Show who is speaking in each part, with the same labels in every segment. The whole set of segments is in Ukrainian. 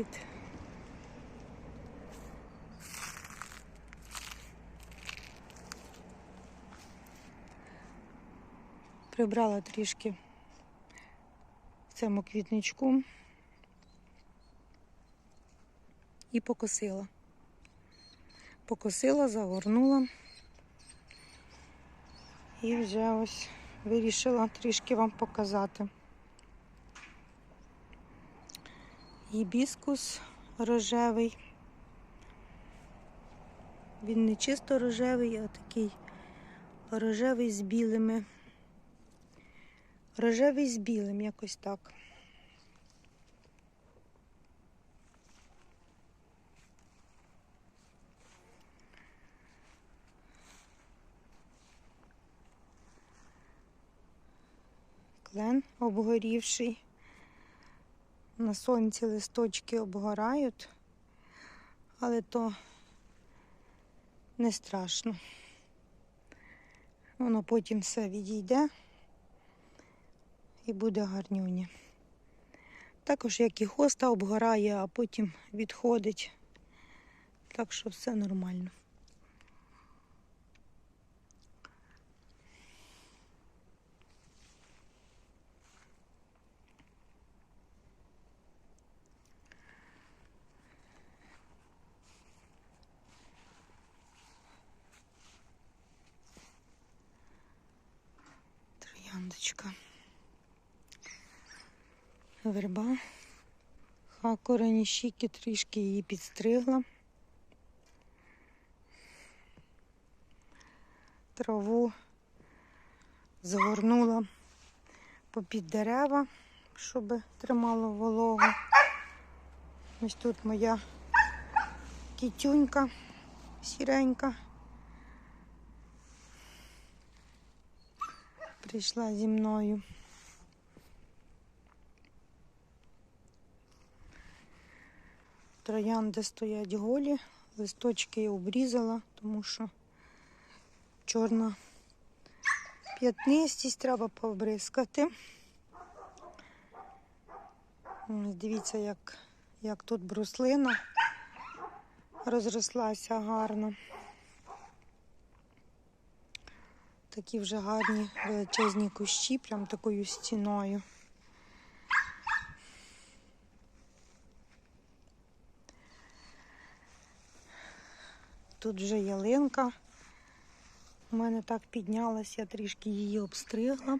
Speaker 1: Привіт. Прибрала трішки в цьому квітничку і покосила. Покосила, загорнула і вже ось вирішила трішки вам показати. Гібіскус рожевий. Він не чисто рожевий, а такий рожевий з білими. Рожевий з білим, якось так. Клен обгорівший. На сонці листочки обгорають, але то не страшно. Воно потім все відійде і буде гарнюня. Також як і хоста обгорає, а потім відходить. Так що все нормально. Трояндочка. Верба. Корені щіки трішки її підстригла. Траву згорнула попід дерева, щоб тримало вологу. Ось тут моя кітюнька сіренька. Прийшла зі мною. Троянди стоять голі, листочки я обрізала, тому що чорна п'ятнистість треба побризкати. Дивіться, як, як тут бруслина розрослася гарно. Такі вже гарні величезні кущі, прям такою стіною. Тут вже ялинка. У мене так піднялась, я трішки її обстригла.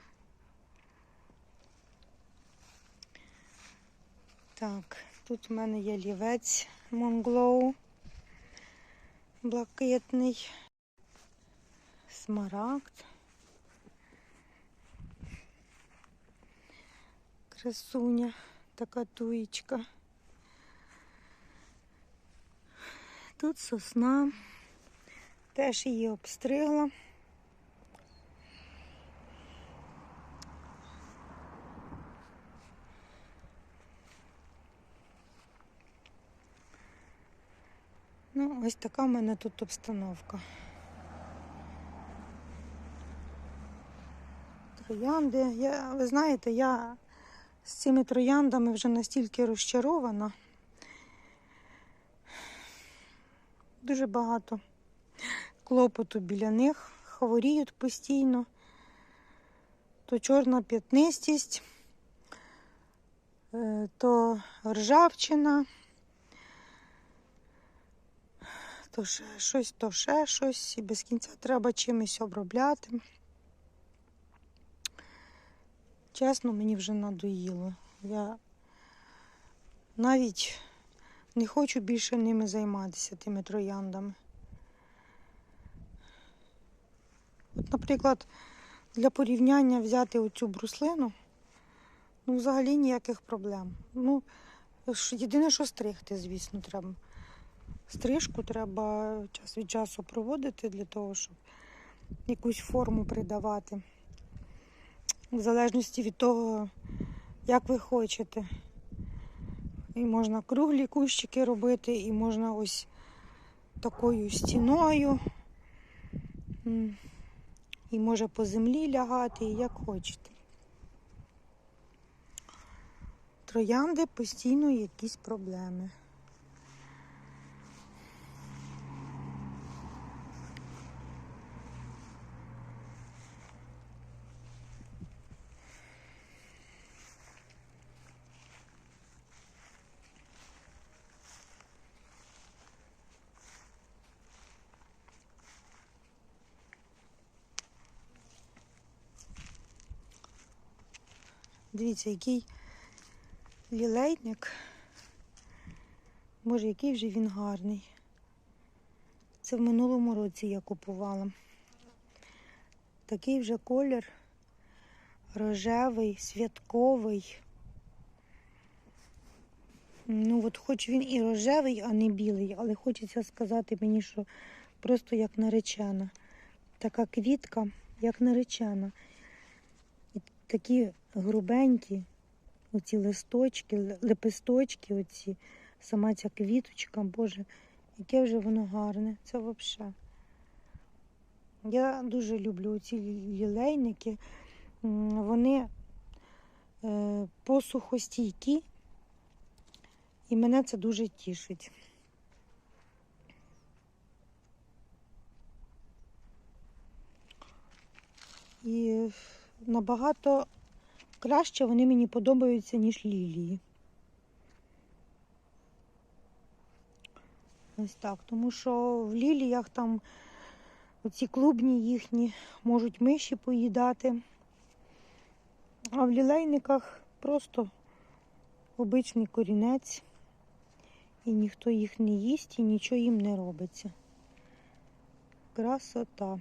Speaker 1: Так, тут у мене є лівець Монглоу блакитний, смарагд. Красуня, така туєчка. Тут сосна. Теж її обстригла. Ну, ось така в мене тут обстановка. Троянди. Я, ви знаєте, я з цими трояндами вже настільки розчарована. Дуже багато клопоту біля них, хворіють постійно, то чорна п'ятнистість, е, то ржавчина, то ще щось, то ще щось, і без кінця треба чимось обробляти. Чесно, мені вже надоїло. Я навіть не хочу більше ними займатися, тими трояндами. От, наприклад, для порівняння взяти оцю бруслину, ну, взагалі ніяких проблем. Ну, єдине, що стригти, звісно, треба. Стрижку треба час від часу проводити для того, щоб якусь форму придавати. В залежності від того, як ви хочете. І можна круглі кущики робити, і можна ось такою стіною. І може по землі лягати, як хочете. Троянди постійно якісь проблеми. Дивіться, який лілейник. Боже, який вже він гарний. Це в минулому році я купувала. Такий вже колір рожевий, святковий. Ну, от хоч він і рожевий, а не білий, але хочеться сказати мені, що просто як наречена. Така квітка, як наречена. І такі грубенькі, оці листочки, лепесточки, оці, сама ця квіточка, Боже, яке вже воно гарне. Це взагалі. Я дуже люблю ці лілейники. Вони е, посухостійкі, і мене це дуже тішить. І набагато краще вони мені подобаються, ніж лілії. Ось так. Тому що в ліліях там оці клубні їхні можуть миші поїдати. А в лілейниках просто обичний корінець. І ніхто їх не їсть, і нічого їм не робиться. Красота.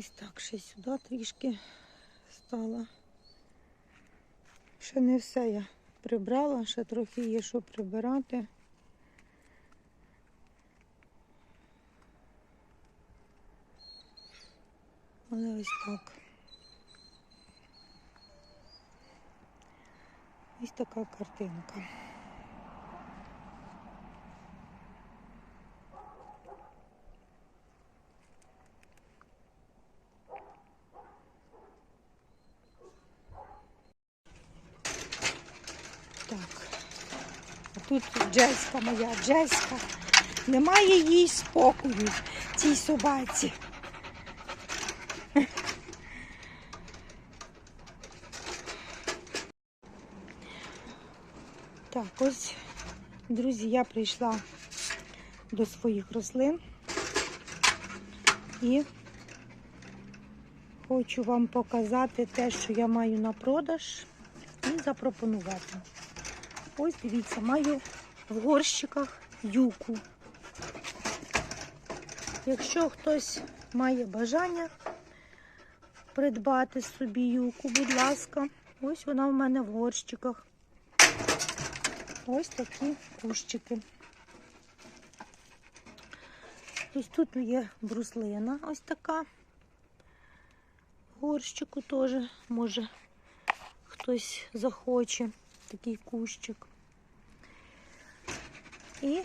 Speaker 1: Ось так ще сюди трішки стала. Ще не все я прибрала, ще трохи є що прибирати. Але ось так. Ось така картинка. Так. А тут Джеська моя, Джеська. Немає їй спокою, цій собаці. Так, ось, друзі, я прийшла до своїх рослин і хочу вам показати те, що я маю на продаж, і запропонувати. Ось дивіться, маю в горщиках юку. Якщо хтось має бажання придбати собі юку, будь ласка, ось вона в мене в горщиках. Ось такі кущики. Ось тут є бруслина, ось така. Горщику теж, може, хтось захоче такий кущик. І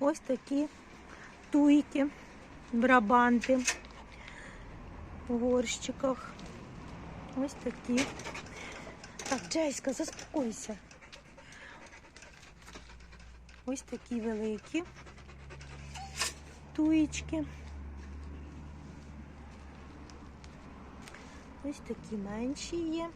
Speaker 1: ось такі туйки, брабанти в горщиках. Ось такі. Так, Джейська, заспокойся. Ось такі великі туєчки. Ось такі менші є.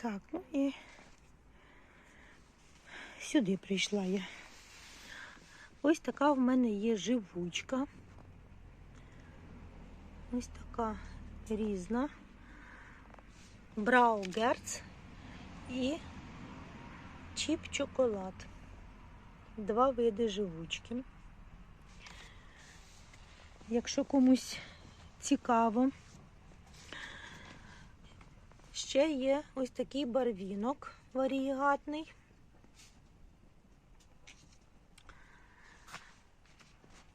Speaker 1: Так, ну і сюди прийшла я. Ось така в мене є живучка. Ось така різна. Браугерц і чіп чоколад. Два види живучки. Якщо комусь цікаво, ще є ось такий барвінок варієгатний.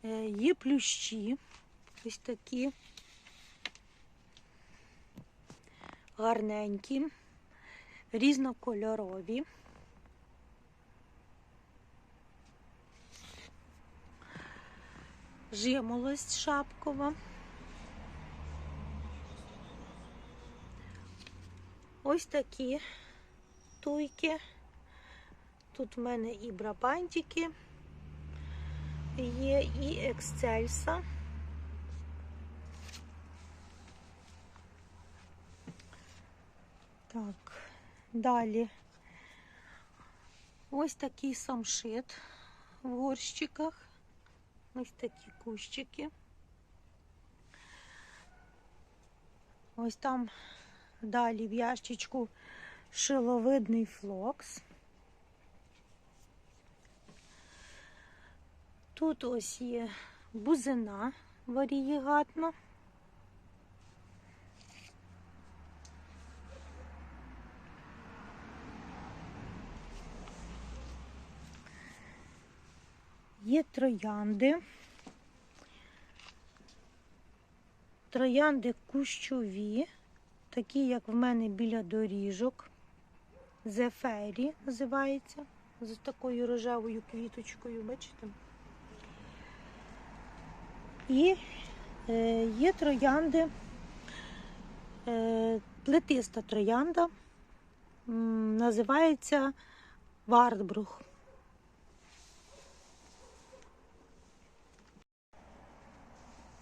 Speaker 1: Є плющі, ось такі гарненькі, різнокольорові. Жимолость шапкова. Ось такі туйки. Тут в мене і брабантики є, і екскельса. Так, далі ось такий самшит в горщиках. Ось такі кущики. Ось там далі в ящичку шиловидний флокс. Тут ось є бузина варієгатна. Є троянди. Троянди кущові, такі, як в мене біля доріжок. Зефері називається. З такою рожевою квіточкою, бачите? І е, є троянди, е, плетиста троянда, називається Вартбрух.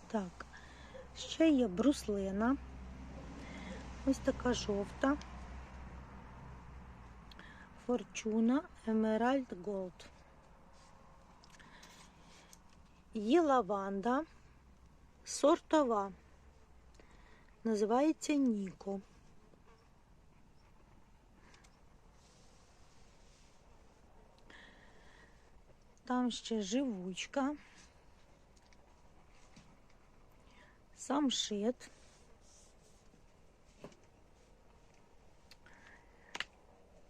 Speaker 1: Так, ще є бруслина. Ось така жовта. Форчуна Emerald Gold. Є лаванда сортова. Називається Ніко. Там ще живучка. самшит.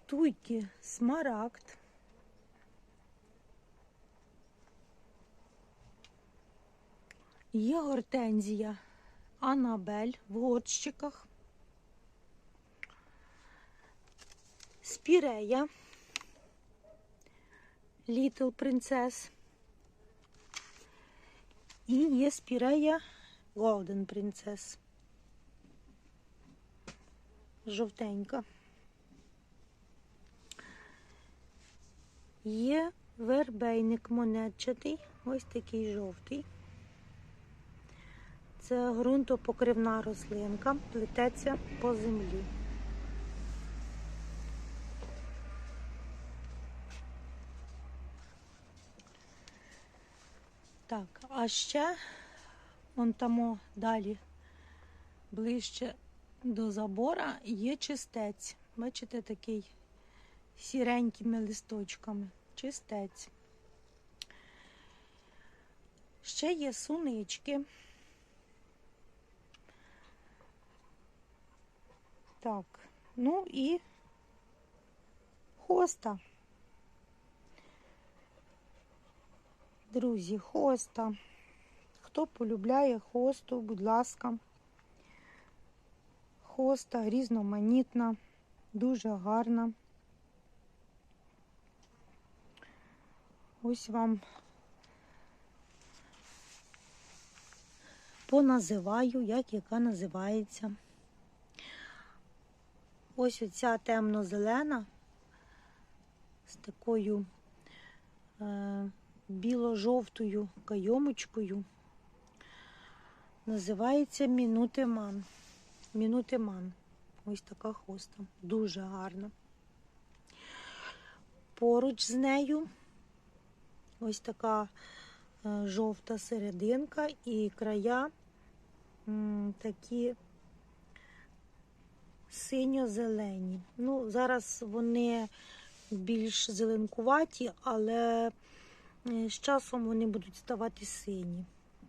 Speaker 1: Туйки смарагд. Є гортензія Анабель в горщиках. Спірея Little Princess. І є спірея Golden Princess. Жовтенька. Є вербейник монетчатий, ось такий жовтий. Це ґрунтопокривна рослинка, плететься по землі. Так, а ще Вон там далі ближче до забора є чистець. Бачите, такий сіренькими листочками. Чистець. Ще є сунички. Так, ну і хоста. Друзі, хоста. Хто полюбляє хосту, будь ласка, хоста різноманітна, дуже гарна. Ось вам поназиваю, як яка називається. Ось оця темно-зелена з такою е, біло-жовтою кайомочкою. Називається Мінутиман. Мінутиман. Ось така хоста. Дуже гарна. Поруч з нею ось така е, жовта серединка і края такі синьо-зелені. Ну, зараз вони більш зеленкуваті, але е, з часом вони будуть ставати сині.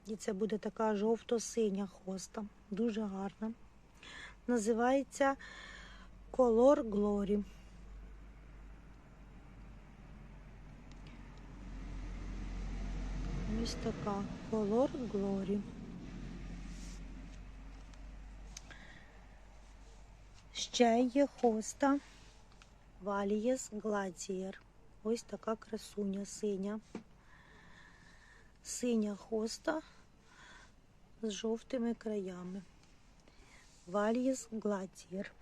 Speaker 1: І це буде така жовто-синя хоста. Дуже гарна. Називається Color Glory. Ось така Color Glory. Ще є хоста Валієс Глацієр. Ось така красуня синя. Синя хоста з жовтими краями. Валієс Глацієр.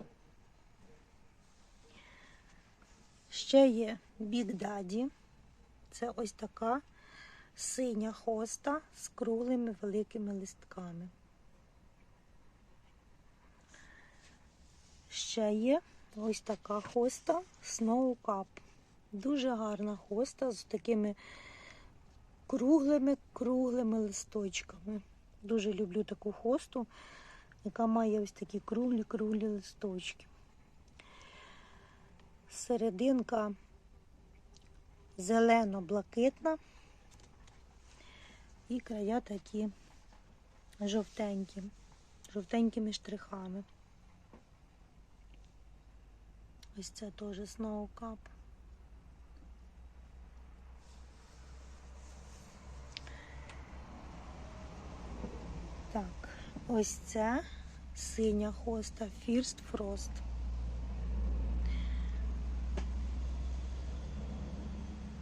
Speaker 1: Ще є Big Daddy. Це ось така синя хоста з круглими великими листками. Ще є ось така хоста Snow Cup. Дуже гарна хоста з такими круглими круглими листочками. Дуже люблю таку хосту, яка має ось такі круглі круглі листочки. Серединка зелено-блакитна і края такі жовтенькі, жовтенькими штрихами. Ось це теж Snow Cup. Так, ось це синя хоста First Frost.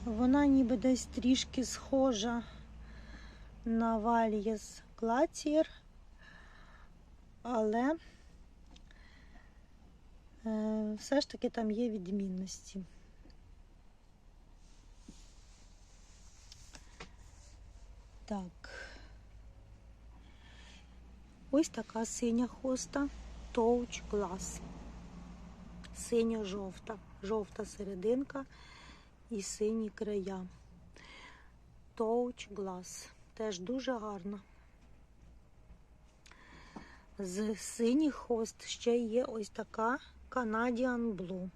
Speaker 1: Вона ніби десь трішки схожа на Вальєс Глацієр, але все ж таки там є відмінності. Так. Ось така синя хоста Touch Glass. Синя-жовта, жовта серединка і сині края. Touch Glass. Теж дуже гарна. З синіх хост ще є ось така Canadian Blue.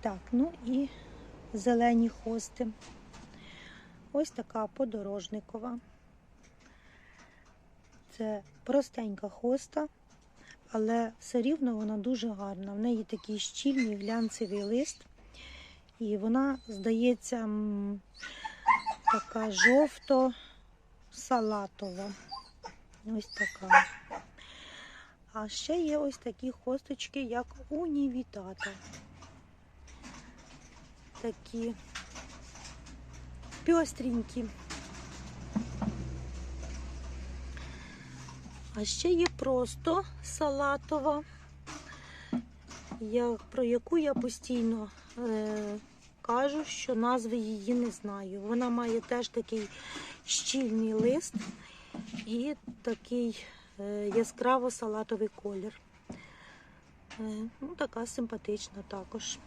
Speaker 1: Так, ну і зелені хости. Ось така подорожникова. Це простенька хоста, але все рівно вона дуже гарна. В неї такий щільний глянцевий лист, і вона, здається, така жовто-салатова. Ось така. А ще є ось такі хосточки, як унівітата. Такі пестренькі. А ще є просто салатова, я, про яку я постійно е, кажу, що назви її не знаю. Вона має теж такий щільний лист і такий е, яскраво салатовий колір. Е, ну, така симпатична також.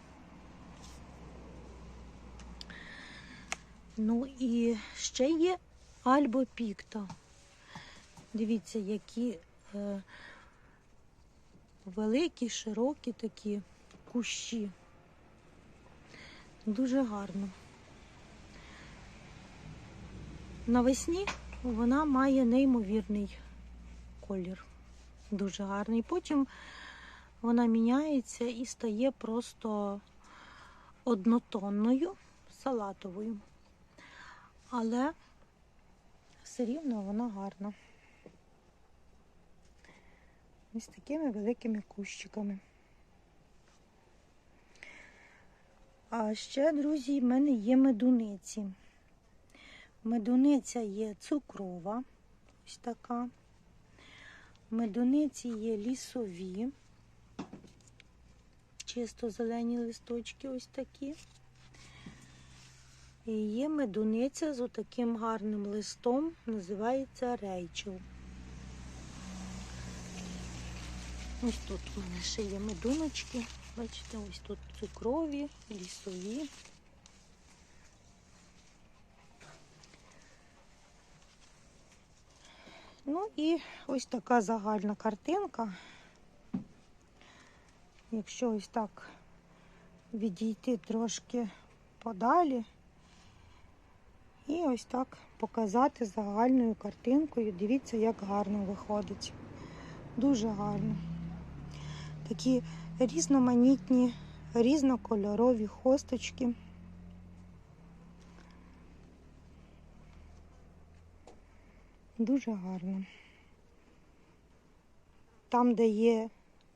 Speaker 1: Ну і ще є Альбо Пікто. Дивіться, які е, великі, широкі такі кущі. Дуже гарно. Навесні вона має неймовірний колір. Дуже гарний. Потім вона міняється і стає просто однотонною, салатовою. Але все рівно вона гарна. Ось такими великими кущиками. А ще, друзі, в мене є медуниці. Медуниця є цукрова, ось така. Медуниці є лісові, чисто зелені листочки ось такі. І є медуниця з отаким гарним листом, називається рейчел. Ось тут у мене ще є медуночки. Бачите, ось тут цукрові, лісові. Ну і ось така загальна картинка. Якщо ось так відійти трошки подалі, і ось так показати загальною картинкою. Дивіться, як гарно виходить. Дуже гарно. Такі різноманітні, різнокольорові хосточки. Дуже гарно. Там, де є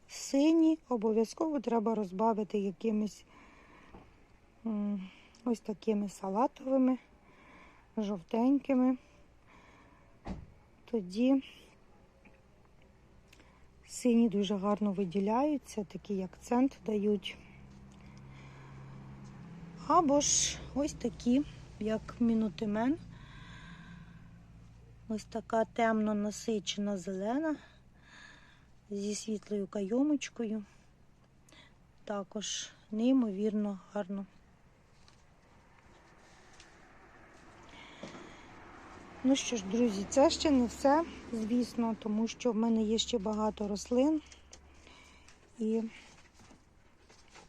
Speaker 1: сині, обов'язково треба розбавити якимись ось такими салатовими, жовтенькими. Тоді сині дуже гарно виділяються, такий акцент дають. Або ж ось такі, як мінутимен. Ось така темно насичена зелена зі світлою кайомочкою. Також неймовірно гарно. Ну що ж, друзі, це ще не все, звісно, тому що в мене є ще багато рослин. І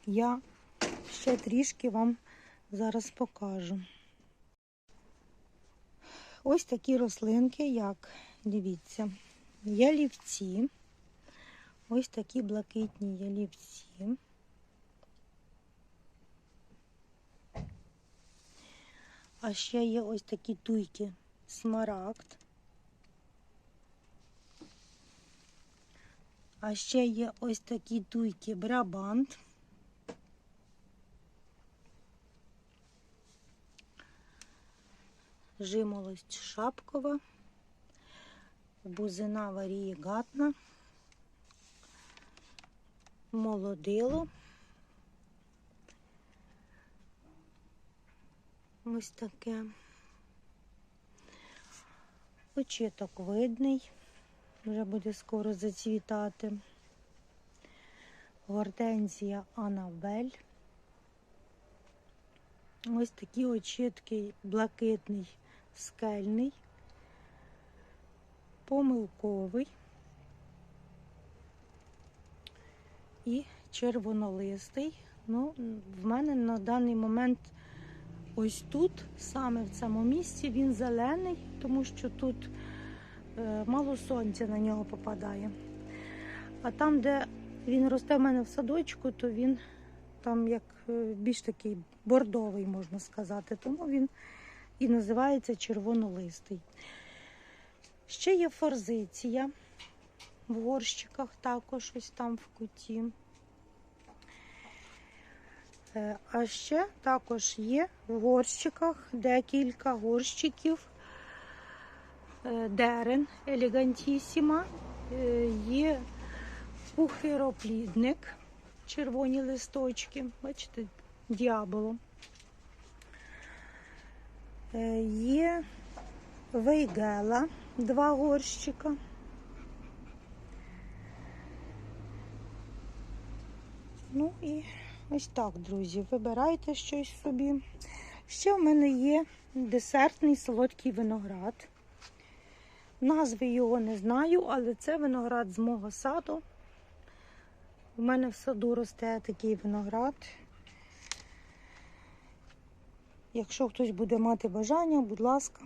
Speaker 1: я ще трішки вам зараз покажу. Ось такі рослинки, як, дивіться, ялівці. Ось такі блакитні ялівці. А ще є ось такі туйки смарагд. А ще є ось такі туйки брабант. Жимолость шапкова, бузина варієгатна, молодило. Ось таке. Очіток видний, вже буде скоро зацвітати. Гортензія Анабель. Ось такі очітки блакитний, скельний, помилковий і червонолистий. Ну, в мене на даний момент ось тут, саме в цьому місці, він зелений, тому що тут е, мало сонця на нього попадає. А там, де він росте в мене в садочку, то він там як е, більш такий бордовий, можна сказати. Тому він і називається червонолистий. Ще є форзиція в горщиках, також ось там в куті. Е, А ще також є в горщиках декілька горщиків е, дерен елегантісіма. Е, Є пухироплідник, червоні листочки, бачите, діаболо. Е, Є вейгела, два горщика. Ну і ось так, друзі, вибирайте щось собі. Ще в мене є десертний солодкий виноград. Назви його не знаю, але це виноград з мого саду. У мене в саду росте такий виноград. Якщо хтось буде мати бажання, будь ласка.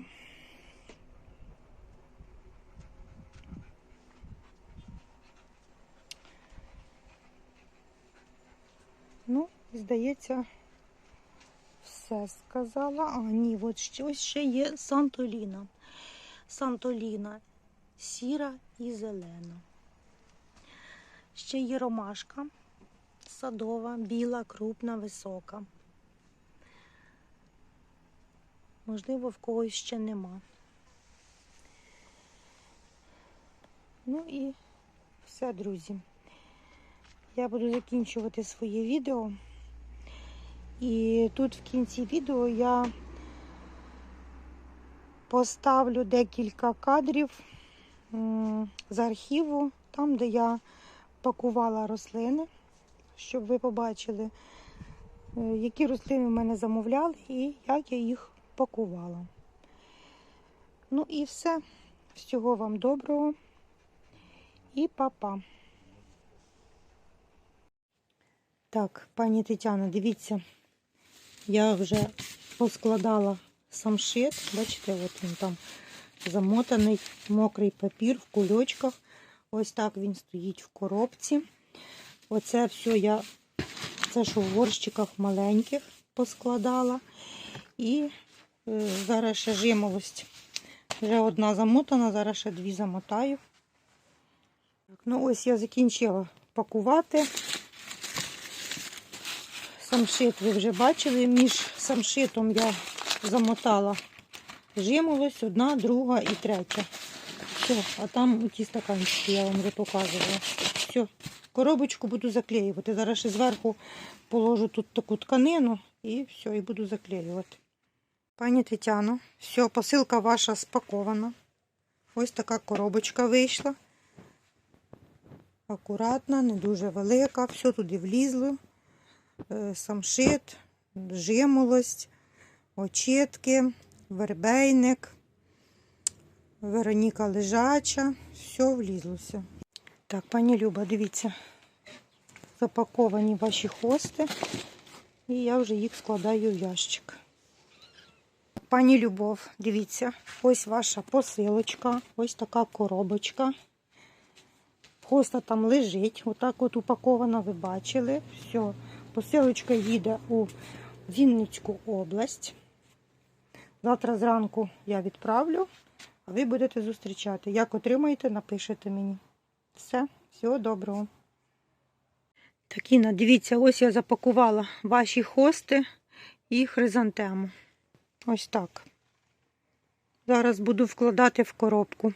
Speaker 1: Ну, здається, все сказала. А, ні, от ще, ось ще є Сантоліна. Сантоліна сіра і зелена. Ще є ромашка садова, біла, крупна, висока. Можливо, в когось ще нема. Ну і все, друзі. Я буду закінчувати своє відео. І тут в кінці відео я поставлю декілька кадрів з архіву, там, де я пакувала рослини, щоб ви побачили, е, які рослини в мене замовляли і як я їх пакувала. Ну і все. Всього вам доброго і па-па. Так, пані Тетяна, дивіться, я вже поскладала самшит. Бачите, от він там замотаний, мокрий папір в кульочках. Ось так він стоїть в коробці. Оце все я, це що в горщиках маленьких поскладала. І зараз ще жимолость Вже одна замотана, зараз ще дві замотаю. Так, ну ось я закінчила пакувати. Самшит ви вже бачили. Між самшитом я замотала жимолось, одна, друга і третя. Все, а там ті стаканчики я вам вже показувала. Все, коробочку буду заклеювати. Зараз ще зверху положу тут таку тканину і все, і буду заклеювати. Пані Тетяно, все, посилка ваша спакована. Ось така коробочка вийшла. Акуратна, не дуже велика, все туди влізло. Е, Самшит, жимолость, очітки, вербейник, Вероніка лежача, все влізлося. Так, пані Люба, дивіться, запаковані ваші хости, і я вже їх складаю в ящик. Пані Любов, дивіться, ось ваша посилочка, ось така коробочка. Хоста там лежить, отак от упакована, ви бачили. Все, посилочка їде у Вінницьку область. Завтра зранку я відправлю, а ви будете зустрічати. Як отримаєте, напишете мені. Все, всього доброго. Такіна, дивіться, ось я запакувала ваші хости і хризантему. Ось так. Зараз буду вкладати в коробку.